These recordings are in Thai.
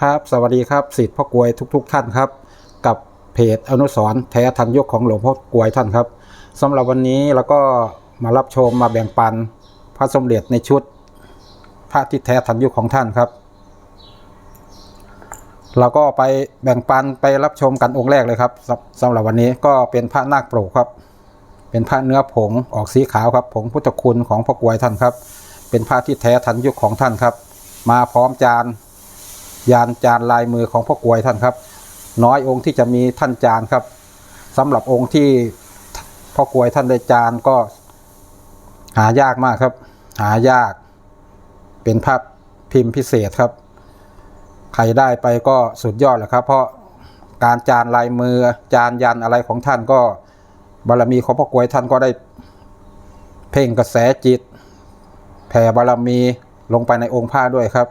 ครับสวัสดีครับสิทธิ์พ่อกวยทุกๆท่านครับ กับเพจอนุสรแท้ทันยุคของหลวงพ่อกวยท่านครับสำหรับวันนี้เราก็มารับชมมาแบ่งปันพระสมเด็จในชุดพระที่แท้ทันยุคของท่านครับ เราก็ไปแบ่งปันไปรับชมกันองค์แรกเลยครับสำสำหรับวันนี้ก็เป็นพระนาคโปรกครับ เป็นพระเนื้อผงออกสีขาวครับผงพุทธคุณของพ่อกวยท่านครับ เป็นพระที่แท้ทันยุคของท่านครับ มาพร้อมจาน ยานจานลายมือของพ่อกวยท่านครับ น้อยองค์ที่จะมีท่านจานครับสำหรับองค์ที่พ่อกวยท่านได้จานก็หายากมากครับ หายากเป็นภาพพิมพ์พิเศษครับ ใครได้ไปก็สุดยอดแหละครับ เพราะการจานลายมือจานยันอะไรของท่านก็บารมีของพ่อกวยท่านก็ได้ เพ่งกระแสจิต แผ่บารมีลงไปในองค์ผ้าด้วยครับ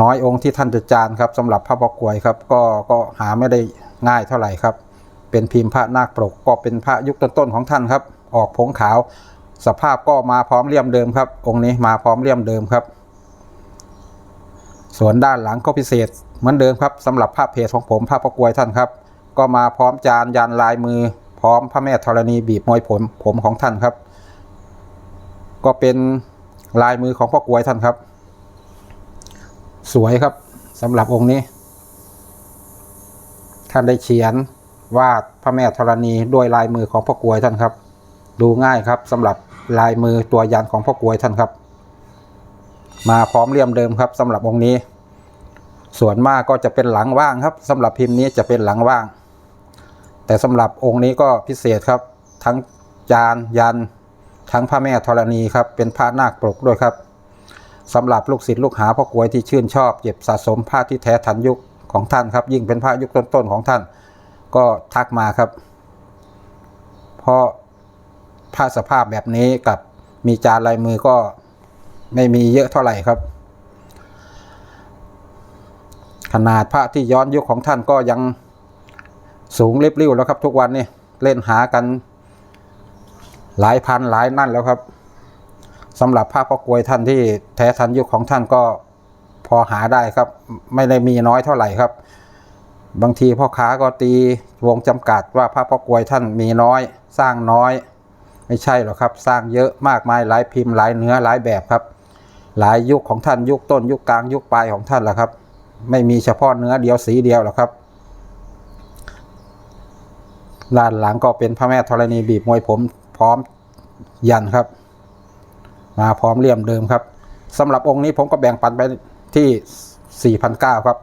น้อยองค์ที่ท่านจะจานครับสำหรับพระพอกวยครับ ก็ก็หาไม่ได้ง่ายเท่าไหร่ครับ เป็นพิมพ์พระนาคปรกก็เป็นพระยุคต้นๆของท่านครับ ออกผงขาว สภาพก็มาพร้อมเลี่ยมเดิมครับ องค์นี้มาพร้อมเลี่ยมเดิมครับ ส่วนด้านหลังก็พิเศษเหมือนเดิมครับสำหรับภาพเพจของผมภาพประกวยท่านครับ ก็มาพร้อมจานยันลายมือ พร้อมพระแม่ธรณีบีบมวยผมผมของท่านครับ ก็เป็นลายมือของพ่อกวยท่านครับ สวยครับสำหรับองค์นี้ ท่านได้เขียนวาดพระแม่ธรณีด้วยลายมือของพ่อกวยท่านครับ ดูง่ายครับสำหรับลายมือตัวยันของพ่อกวยท่านครับ มาพร้อมเลี่ยมเดิมครับสำหรับองค์นี้ ส่วนมากก็จะเป็นหลังว่างครับสำหรับพิมพ์นี้จะเป็นหลังว่าง แต่สำหรับองค์นี้ก็พิเศษครับ ทั้งจานยัน ทั้งพระแม่ธรณีครับเป็นพระนาคปรกด้วยครับ สำหรับลูกศิษย์ลูกหาพ่อกวยที่ชื่นชอบเก็บสะสมผ้าที่แท้ทันยุคของท่านครับ ยิ่งเป็นพระยุคต้นๆของท่าน ก็ทักมาครับ เพราะผ้าสภาพแบบนี้กับมีจานลายมือก็ไม่มีเยอะเท่าไหร่ครับ ขนาดพระที่ย้อนยุคของท่านก็ยังสูงเรียบริ้วแล้วครับ ทุกวันนี้เล่นหากันหลายพันหลายนั่นแล้วครับ สำหรับพระพ่อกวยท่านที่แท้ทันยุคของท่านก็พอหาได้ครับ ไม่ได้มีน้อยเท่าไหร่ครับ บางทีพ่อค้าก็ตีวงจำกัดว่าพระพ่อกวยท่านมีน้อย สร้างน้อย ไม่ใช่หรอกครับ สร้างเยอะมากมายหลายพิมพ์หลายเนื้อหลายแบบครับ หลายยุคของท่านยุคต้น ยุคกลางยุคปลายของท่านแหละครับ ไม่มีเฉพาะเนื้อเดียวสีเดียวหรอกครับด้านหลังก็เป็นพระแม่ธรณีบีบมวยผมพร้อมยันครับ มาพร้อมเลี่ยมเดิมครับสำหรับองค์นี้ผมก็แบ่งปันไปที่ 4,900 ครับ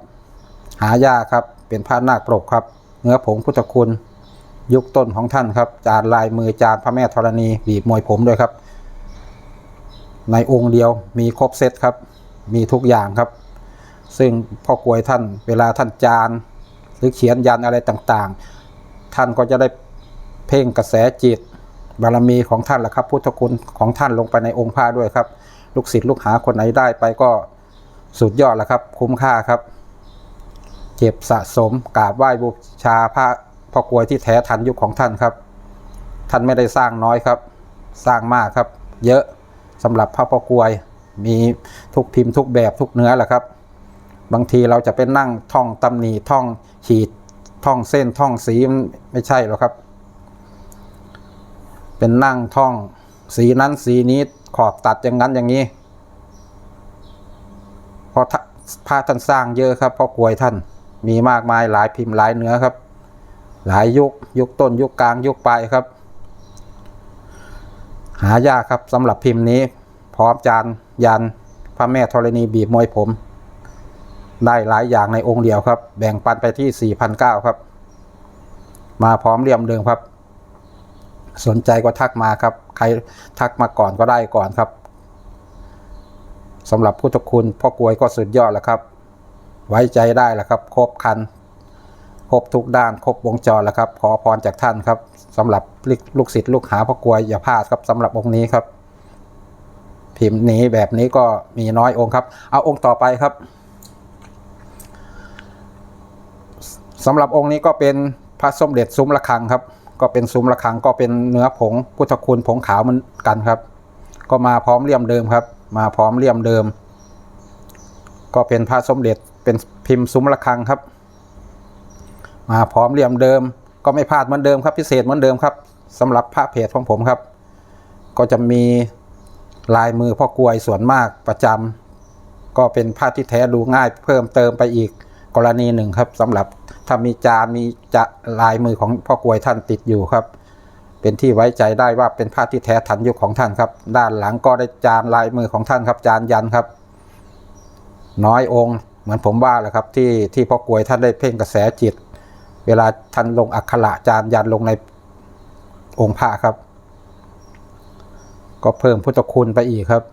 หายากครับ เป็นพระนาคปรกครับ เนื้อผงพุทธคุณ ยุคต้นของท่านครับ จานลายมือจานพระแม่ธรณีบีบมวยผมด้วยครับ ในองค์เดียวมีครบเซตครับ มีทุกอย่างครับ ซึ่งพ่อกวยท่านเวลาท่านจาน หรือเขียนยันอะไรต่างๆ ท่านก็จะได้เพ่งกระแสจิต บารมีของท่านแหละครับ พุทธคุณของท่านลงไปในองค์ผ้าด้วยครับ ลูกศิษย์ลูกหาคนไหนได้ไปก็สุดยอดแล้วครับ คุ้มค่าครับ เก็บสะสมกราบไหว้บูชาพระพ่อกวยที่แท้ทันยุคของท่านครับ ท่านไม่ได้สร้างน้อยครับ สร้างมากครับ เยอะสำหรับพระพ่อกวยมีทุกพิมพ์ทุกแบบทุกเนื้อแหละครับ บางทีเราจะเป็นนั่งท่องตำหนิท่องขีดท่องเส้นท่องสีไม่ใช่หรอกครับ เป็นนั่งท่อง สีนั้นสีนี้ขอบตัดอย่างนั้นอย่างนี้พราะพระท่านสร้างเยอะครับเพราะกวยท่านมีมากมายหลายพิมพ์หลายเนื้อครับ หลายยุคยุคต้นยุคกลางยุคปลายครับ หายากครับสำหรับพิมพ์นี้ พร้อมจานยันพระแม่ธรณีบีบมวยผม ได้หลายอย่างในองค์เดียวครับ แบ่งปันไปที่4,900ครับ มาพร้อมเรียมเดิมครับ สนใจก็ทักมาครับ ใครทักมาก่อนก็ได้ก่อนครับสำหรับพุทธคุณพ่อกวยก็สุดยอดแล้วครับ ไว้ใจได้แล้วครับ ครบคัน ครบทุกด้าน ครบวงจรแล้วครับ ขอพรจากท่านครับสำหรับลูกศิษย์ลูกหาพ่อกวยอย่าพลาดครับสำหรับองค์นี้ครับ พิมพ์นี้แบบนี้ก็มีน้อยองค์ครับ เอาองค์ต่อไปครับสำหรับองค์นี้ก็เป็นพระสมเด็จซุ้มระฆังครับ ก็เป็นซุ้มระฆังก็เป็นเนื้อผงพุทธคุณผงขาวมือนกันครับ ก็มาพร้อมเลี่ยมเดิมครับ มาพร้อมเลี่ยมเดิม ก็เป็นพระสมเด็จเป็นพิมพ์ซุ้มระฆังครับ มาพร้อมเลี่ยมเดิม ก็ไม่พลาดเหมือนเดิมครับ พิเศษเหมือนเดิมครับสำหรับพระเพจของผมครับ ก็จะมีลายมือพ่อกลวยส่วนมากประจำก็เป็นผ้าที่แท้ดูง่ายเพิ่มเติมไปอีก กรณีหนึ่งครับสำหรับถ้ามีจานมีจะลายมือของพ่อกวยท่านติดอยู่ครับ เป็นที่ไว้ใจได้ว่าเป็นผ้าที่แท้ทันยุคของท่านครับ ด้านหลังก็ได้จานลายมือของท่านครับ จานยันครับ น้อยองค์เหมือนผมว่าแหละครับที่ที่พ่อกวยท่านได้เพ่งกระแสจิต เวลาท่านลงอักขระจานยันลงในองค์พระครับ ก็เพิ่มพุทธคุณไปอีกครับ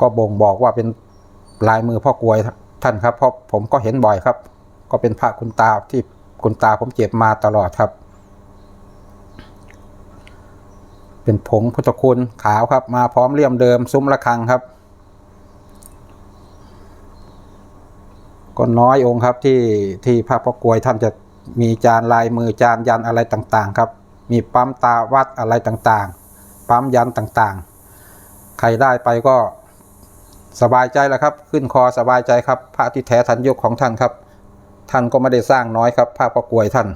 ก็บ่งบอกว่าเป็น ลายมือพ่อกลวยท่านครับเพราะผมก็เห็นบ่อยครับ ก็เป็นพระคุณตาที่คุณตาผมเจ็บมาตลอดครับ เป็นผงพุทธคุณขาวครับ มาพร้อมเลี่ยมเดิมซุ้มระฆังครับ ก็น้อยองค์ครับที่ที่พระพ่อกลวยท่านจะมีจานลายมือจานยันอะไรต่างๆ ครับ มีปั๊มตาวัดอะไรต่างๆ ปั๊มยันต่างๆ ใครได้ไปก็ สบายใจแล้วครับ ขึ้นคอสบายใจครับ พระที่แท้ทันยุคของท่านครับ ท่านก็ไม่ได้สร้างน้อยครับพระพ่อกลวยท่าน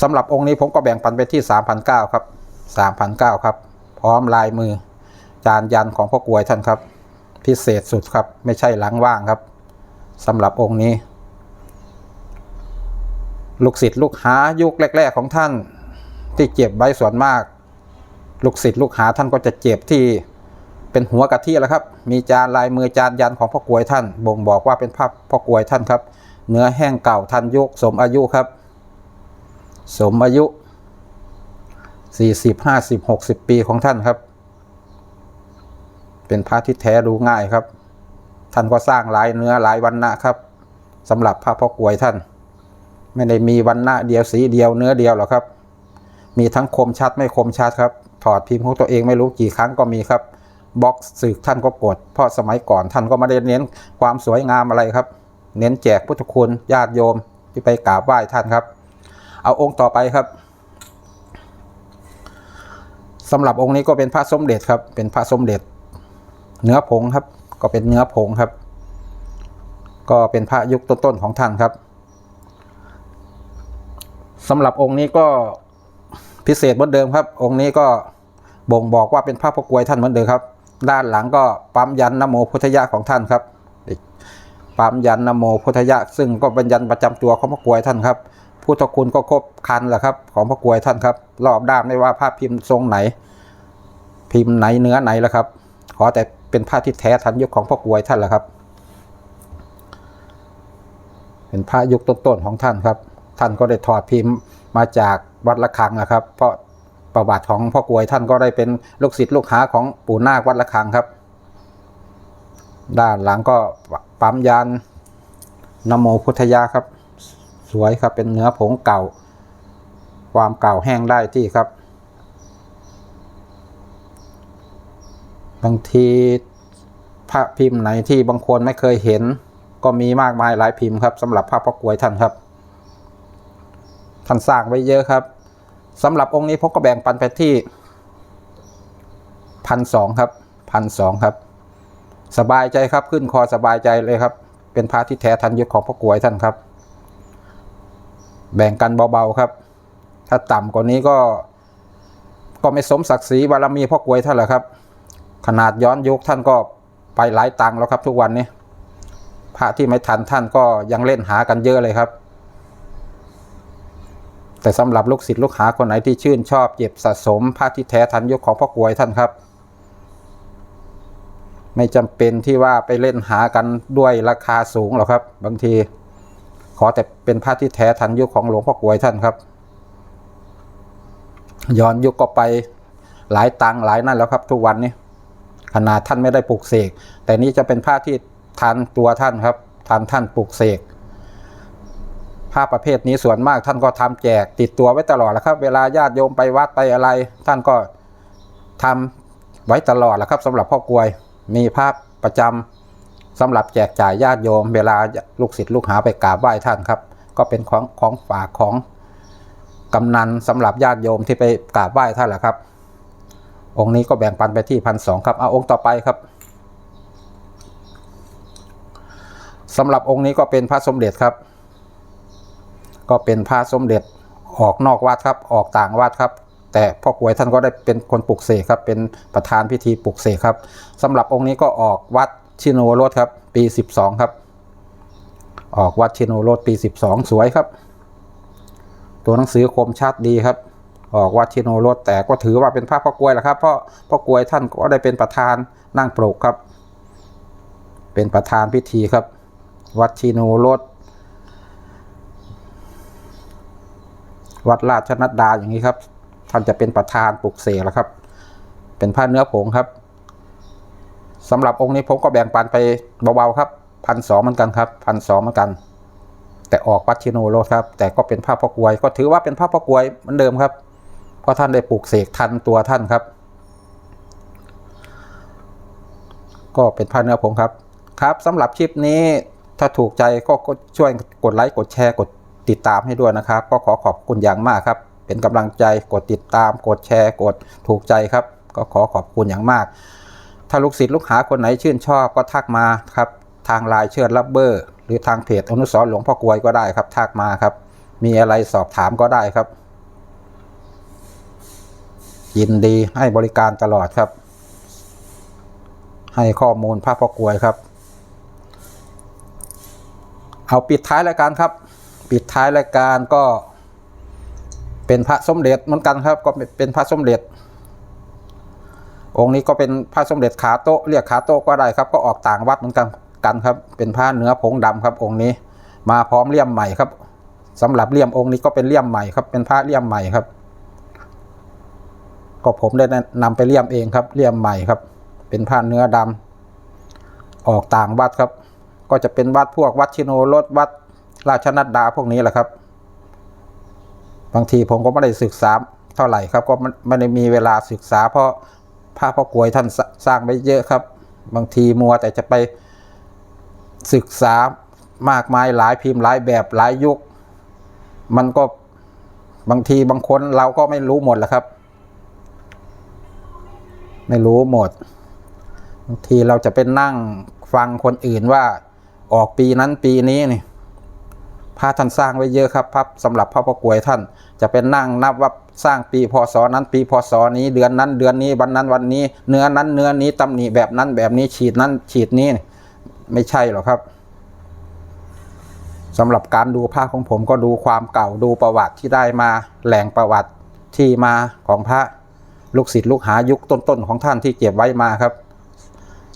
สำหรับองค์นี้ผมก็แบ่งปันไปที่3,009ครับ3,009ครับ พร้อมลายมือ จานยันของพ่อกลวยท่านครับ พิเศษสุดครับ ไม่ใช่หลังว่างครับสำหรับองค์นี้ ลูกศิษย์ลูกหายุคแรก ๆ ของท่านที่เก็บไว้ส่วนมาก ลูกศิษย์ลูกหาท่านก็จะเจ็บที่ เป็นหัวกะทิแล้วครับ มีจานลายมือจานยันของพ่อกวยท่าน บ่งบอกว่าเป็นภาพพ่อกวยท่านครับ เนื้อแห้งเก่าทันยุคสมอายุครับ สมอายุ 40 50 60 ปีของท่านครับ เป็นพระที่แท้ดูง่ายครับ ท่านก็สร้างหลายเนื้อหลายวันนะครับสำหรับพระพ่อกวยท่าน ไม่ได้มีวันหน้าเดียวสีเดียวเนื้อเดียวหรอกครับ มีทั้งคมชัดไม่คมชัดครับ ถอดพิมพ์ของตัวเองไม่รู้กี่ครั้งก็มีครับ บล็อกสึกท่านก็กด เพราะสมัยก่อนท่านก็ไม่ได้เน้นความสวยงามอะไรครับ เน้นแจกพุทธคุณญาติโยมที่ไปกราบไหว้ท่านครับ เอาองค์ต่อไปครับสำหรับองค์นี้ก็เป็นพระสมเด็จครับ เป็นพระสมเด็จ เนื้อผงครับ ก็เป็นเนื้อผงครับ ก็เป็นพระยุคต้นๆของท่านครับสำหรับองค์นี้ก็พิเศษเหมือนเดิมครับ องค์นี้ก็บ่งบอกว่าเป็นพระพกวยท่านเหมือนเดิมครับ ด้านหลังก็ปั๊มยันนโมพุทธยะของท่านครับปั๊มยันนโมพุทธยะ ซึ่งก็เป็นยันประจำตัวของพระกวยท่านครับพุทธคุณก็ครบคันแหละครับ ของพระกวยท่านครับรอบด้านไม่ว่าภาพพิมพ์ทรงไหน พิมพ์ไหนเนื้อไหนแล้วครับ ขอแต่เป็นผ้าที่แท้ทันยุคของพ่อกวยท่านแหละครับ เป็นพระยุคต้นๆของท่านครับ ท่านก็ได้ถอดพิมพ์มาจากวัดละคังนะครับ เพราะ ประวัติของพ่อกวยท่านก็ได้เป็นลูกศิษย์ลูกหาของปู่นาควัดละคังครับ ด้านหลังก็ปั๊มยานนโมพุทธยาครับ สวยครับเป็นเนื้อผงเก่า ความเก่าแห้งได้ที่ครับ บางทีพระพิมพ์ไหนที่บางคนไม่เคยเห็น ก็มีมากมายหลายพิมพ์ครับสำหรับพระพ่อกลวยท่านครับ ท่านสร้างไว้เยอะครับ สำหรับองค์นี้ผมก็แบ่งปันไปที่พันสองครับพันสองครับ สบายใจครับขึ้นคอสบายใจเลยครับ เป็นพระที่แท้ทันยุคของพ่อกวยท่านครับ แบ่งกันเบาๆครับ ถ้าต่ำกว่านี้ก็ ก็ไม่สมศักดิ์ศรีบารมีพ่อกวยท่านแหละครับ ขนาดย้อนยุคท่านก็ไปหลายตังแล้วครับ ทุกวันนี้พระที่ไม่ทันท่านก็ยังเล่นหากันเยอะเลยครับ แต่สำหรับลูกศิษย์ลูกหาคนไหนที่ชื่นชอบเก็บสะสมพระที่แท้ทันยุคของพ่อกวยท่านครับ ไม่จำเป็นที่ว่าไปเล่นหากันด้วยราคาสูงหรอกครับ บางที ขอแต่เป็นพระที่แท้ทันยุคของหลวงพ่อกวยท่านครับ ย้อนยุคก็ไปหลายตังหลายนั่นแล้วครับ ทุกวันนี้ขนาดท่านไม่ได้ปลูกเสกแต่นี้จะเป็นผ้าที่ทันตัวท่านครับทันท่านปลูกเสก ผ้าประเภทนี้ส่วนมากท่านก็ทำแจกติดตัวไว้ตลอดแล้วครับ เวลาญาติโยมไปวัดไปอะไร ท่านก็ทำไว้ตลอดแล้วครับสำหรับพ่อกลวยมีภาพประจำสำหรับแจกจ่ายญาติโยม เวลาลูกศิษย์ลูกหาไปกราบไหว้ท่านครับ ก็เป็นของของฝากของกำนันสำหรับญาติโยมที่ไปกราบไหว้ท่านแหละครับ องค์นี้ก็แบ่งปันไปที่พันสองครับเอาองค์ต่อไปครับสำหรับองค์นี้ก็เป็นพระสมเด็จครับ ก็เป็นพระสมเด็จออกนอกวัดครับ ออกต่างวัดครับ แต่พ่อกวยท่านก็ได้เป็นคนปลุกเสกครับ เป็นประธานพิธีปลุกเสกครับสำหรับองค์นี้ก็ออกวัดชิโนโรสครับ ปี 12 ครับ ออกวัดชิโนโรสปี 12 สวยครับ ตัวหนังสือคมชัดดีครับ ออกวัดชิโนโรสแต่ก็ถือว่าเป็นพระพ่อกวยแหละครับเพราะพ่อกวยท่านก็ได้เป็นประธานนั่งปลุกครับ เป็นประธานพิธีครับ วัดชิโนโรส วัดราชนัดดาอย่างนี้ครับ ท่านจะเป็นประธานปลุกเสกแล้วครับ เป็นผ้าเนื้อผงครับสำหรับองค์นี้ผมก็แบ่งปันไปเบาๆครับพันสองเหมือนกันครับพันสองเหมือนกัน แต่ออกวัดชิโนโรครับ แต่ก็เป็นผ้าพ่อกวย ก็ถือว่าเป็นผ้าพ่อกวยเหมือนเดิมครับเพราะท่านได้ปลูกเสกทันตัวท่านครับ ก็เป็นผ้าเนื้อผงครับ ครับสำหรับคลิปนี้ถ้าถูกใจก็ช่วยกดไลค์กดแชร์กด ติดตามให้ด้วยนะครับ ก็ขอขอบคุณอย่างมากครับ เป็นกำลังใจกดติดตาม กดแชร์ กดถูกใจครับ ก็ขอขอบคุณอย่างมาก ถ้าลูกศิษย์ลูกหาคนไหนชื่นชอบก็ทักมาครับ ทางไลน์เชิญรับเบอร์ หรือทางเพจอนุสรหลวงพ่อกลวยก็ได้ครับ ทักมาครับ มีอะไรสอบถามก็ได้ครับ ยินดีให้บริการตลอดครับ ให้ข้อมูลพระพ่อกลวยครับ เอาปิดท้ายรายการครับ ปิดท้ายรายการก็เป็นพระสมเด็จเหมือนกันครับ ก็เป็นพระสมเด็จ องค์นี้ก็เป็นพระสมเด็จขาโต๊ะเรียกขาโต๊ะก็ได้ครับ ก็ออกต่างวัดเหมือนกันกันครับ เป็นผ้าเนื้อผงดำครับ องค์นี้มาพร้อมเลี่ยมใหม่ครับสำหรับเลี่ยมองค์นี้ก็เป็นเลี่ยมใหม่ครับ เป็นผ้าเลี่ยมใหม่ครับ ก็ผมได้นำไปเลี่ยมเองครับ เลี่ยมใหม่ครับ เป็นผ้าเนื้อดำออกต่างวัดครับ ก็จะเป็นวัดพวกวัดชิโนรสวัด ราชนัดดาพวกนี้แหละครับ บางทีผมก็ไม่ได้ศึกษาเท่าไหร่ครับ ก็ไม่ได้มีเวลาศึกษา เพราะพระพ่อกลวยท่านสร้างไปเยอะครับ บางทีมัวแต่จะไปศึกษามากมายหลายพิมพ์หลายแบบหลายยุค มันก็บางทีบางคนเราก็ไม่รู้หมดแหละครับ ไม่รู้หมด บางทีเราจะเป็นนั่งฟังคนอื่นว่าออกปีนั้นปีนี้นี่ พระท่านสร้างไว้เยอะครับพระสำหรับพระพ่อกลวยท่าน จะเป็นนั่งนับว่าสร้างปีพศนั้นปีพศนี้เดือนนั้นเดือนนี้วันนั้นวันนี้ เนื้อนั้นเนื้อนี้ตำหนิแบบนั้นแบบนี้ฉีดนั้นฉีดนี้ไม่ใช่หรอกครับสำหรับการดูภาพของผมก็ดูความเก่าดูประวัติที่ได้มาแหล่งประวัติที่มาของพระลูกศิษย์ลูกหายุคต้นๆของท่านที่เก็บไว้มาครับ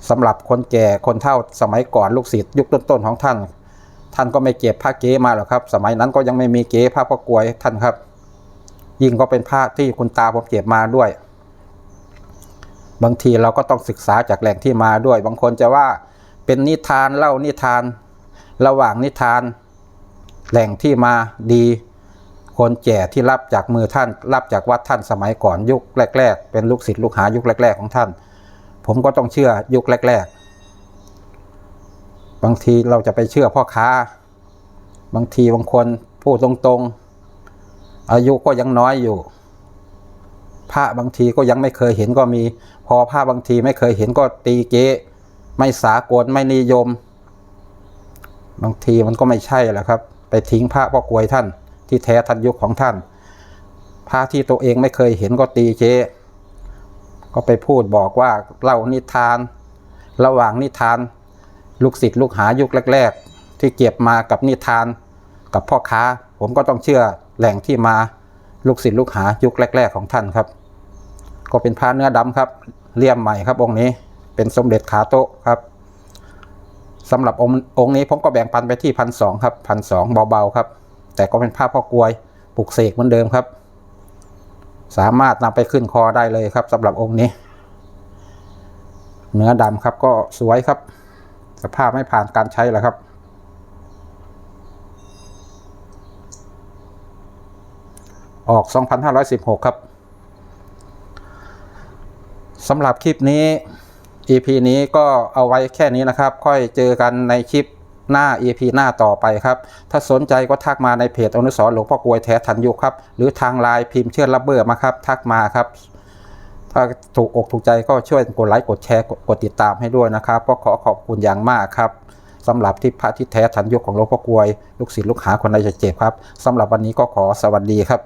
สำหรับคนแก่คนเฒ่าสมัยก่อนลูกศิษย์ยุคต้นๆของท่าน ท่านก็ไม่เก็บผ้าเก๋มาหรอกครับ สมัยนั้นก็ยังไม่มีเก๋ผ้าพ่อกลวยท่านครับ ยิ่งก็เป็นผ้าที่คุณตาผมเก็บมาด้วย บางทีเราก็ต้องศึกษาจากแหล่งที่มาด้วย บางคนจะว่าเป็นนิทานเล่านิทาน ระหว่างนิทาน แหล่งที่มาดี คนแก่ที่รับจากมือท่าน รับจากวัดท่านสมัยก่อนยุคแรก ๆ เป็นลูกศิษย์ลูกหายุคแรก ๆ ของท่าน ผมก็ต้องเชื่อยุคแรก ๆ บางทีเราจะไปเชื่อพ่อค้า บางทีบางคนพูดตรงๆ อายุก็ยังน้อยอยู่พระบางทีก็ยังไม่เคยเห็นก็มี พอพระบางทีไม่เคยเห็นก็ตีเก๊ไม่สากลไม่นิยม บางทีมันก็ไม่ใช่แหละครับ ไปทิ้งพระพ่อกวยท่าน ที่แท้ทันยุคของท่าน พระที่ตัวเองไม่เคยเห็นก็ตีเจก็ไปพูดบอกว่าเล่านิทาน ระหว่างนิทาน ลูกศิษย์ลูกหายุคแรก ๆ ที่เก็บมากับนิทาน กับพ่อค้า ผมก็ต้องเชื่อแหล่งที่มาลูกศิษย์ลูกหายุคแรก ๆ ของท่านครับ ก็เป็นพระเนื้อดำครับเลี่ยมใหม่ครับองค์นี้เป็นสมเด็จขาโตะครับสำหรับองค์องค์นี้ผมก็แบ่งปันไปที่พันสองครับพันสองเบาๆครับ แต่ก็เป็นผ้าพ่อกลวยปลุกเสกเหมือนเดิมครับ สามารถนำไปขึ้นคอได้เลยครับสำหรับองค์นี้ เนื้อดำครับก็สวยครับ สภาพไม่ผ่านการใช้แล้วครับ ออก 2516 ครับสำหรับคลิปนี้ EP นี้ก็เอาไว้แค่นี้นะครับ ค่อยเจอกันในคลิปหน้า EP หน้าต่อไปครับ ถ้าสนใจก็ทักมาในเพจอนุสรหลวงพ่อกวยแท้ทันยุคครับ หรือทางไลน์พิมพ์เชื่อรับเบอร์มาครับ ทักมาครับ ถ้าถูกอกถูกใจก็ช่วยกดไลค์กดแชร์กดติดตามให้ด้วยนะครับ ก็ขอขอบคุณอย่างมากครับสำหรับที่พระที่แท้ทันยกของหลวงพ่อกลวย ลูกศิษย์ลูกหาคนใดจะเจ็บครับสำหรับวันนี้ก็ขอสวัสดีครับ